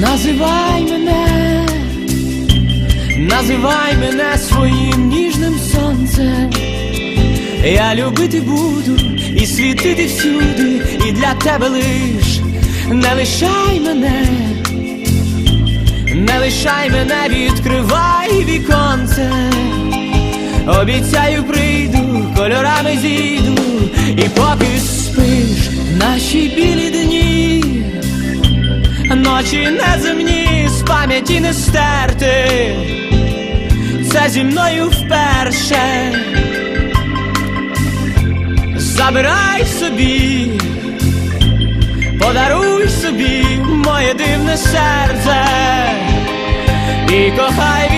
Називай мене, називай мене своїм ніжним сонцем. Я любити буду і світити всюди, і для тебе лиш не лишай мене, не лишай мене, відкривай віконце. Обіцяю, прийду, кольорами зійду, і поки спиш наші білі дні, ночі неземні, з пам'яті не стерти, це зі мною вперше. Забирай собі, подаруй собі моє дивне серце і кохай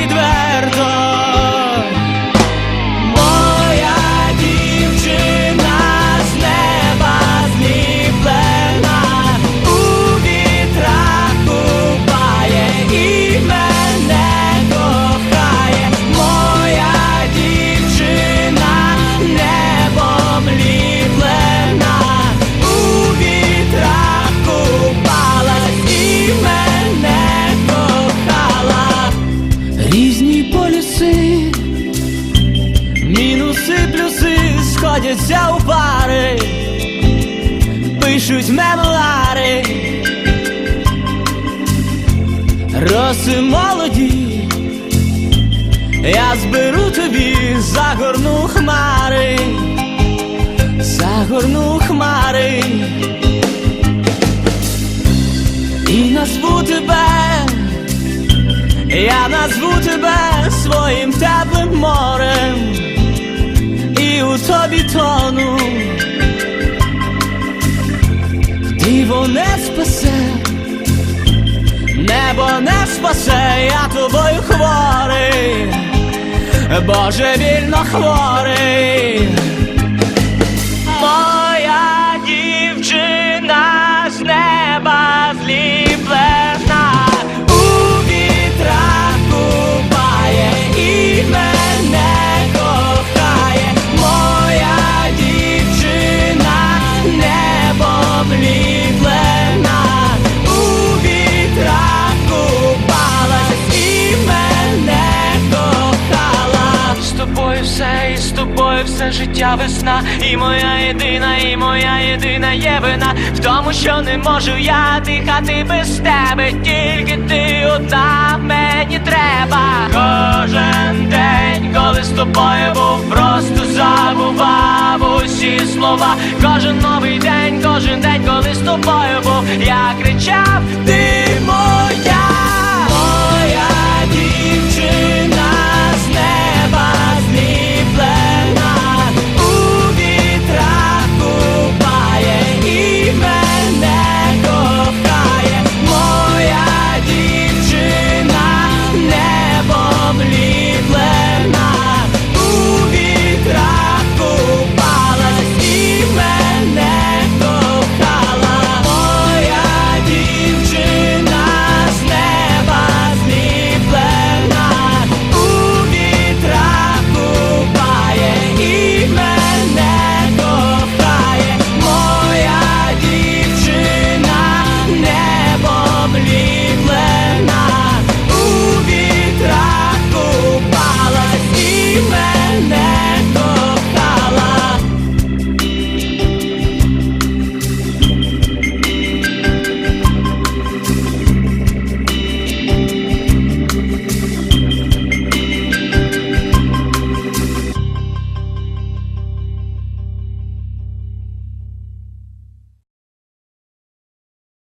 сходяться у пари, пишуть мемуари, роси молоді, я зберу тобі загорну хмари, загорну хмари, і назву тебе. Я назву тебе своїм теплим морем тобі тону диво не спасе, небо не спасе, я тобою хворий, Боже вільно хворий. Життя весна, і моя єдина, і моя єдина є вина в тому, що не можу я дихати без тебе, тільки ти одна мені треба. Кожен день, коли з тобою був, просто забував усі слова. Кожен новий день, кожен день, коли з тобою був, я кричав, ти моя.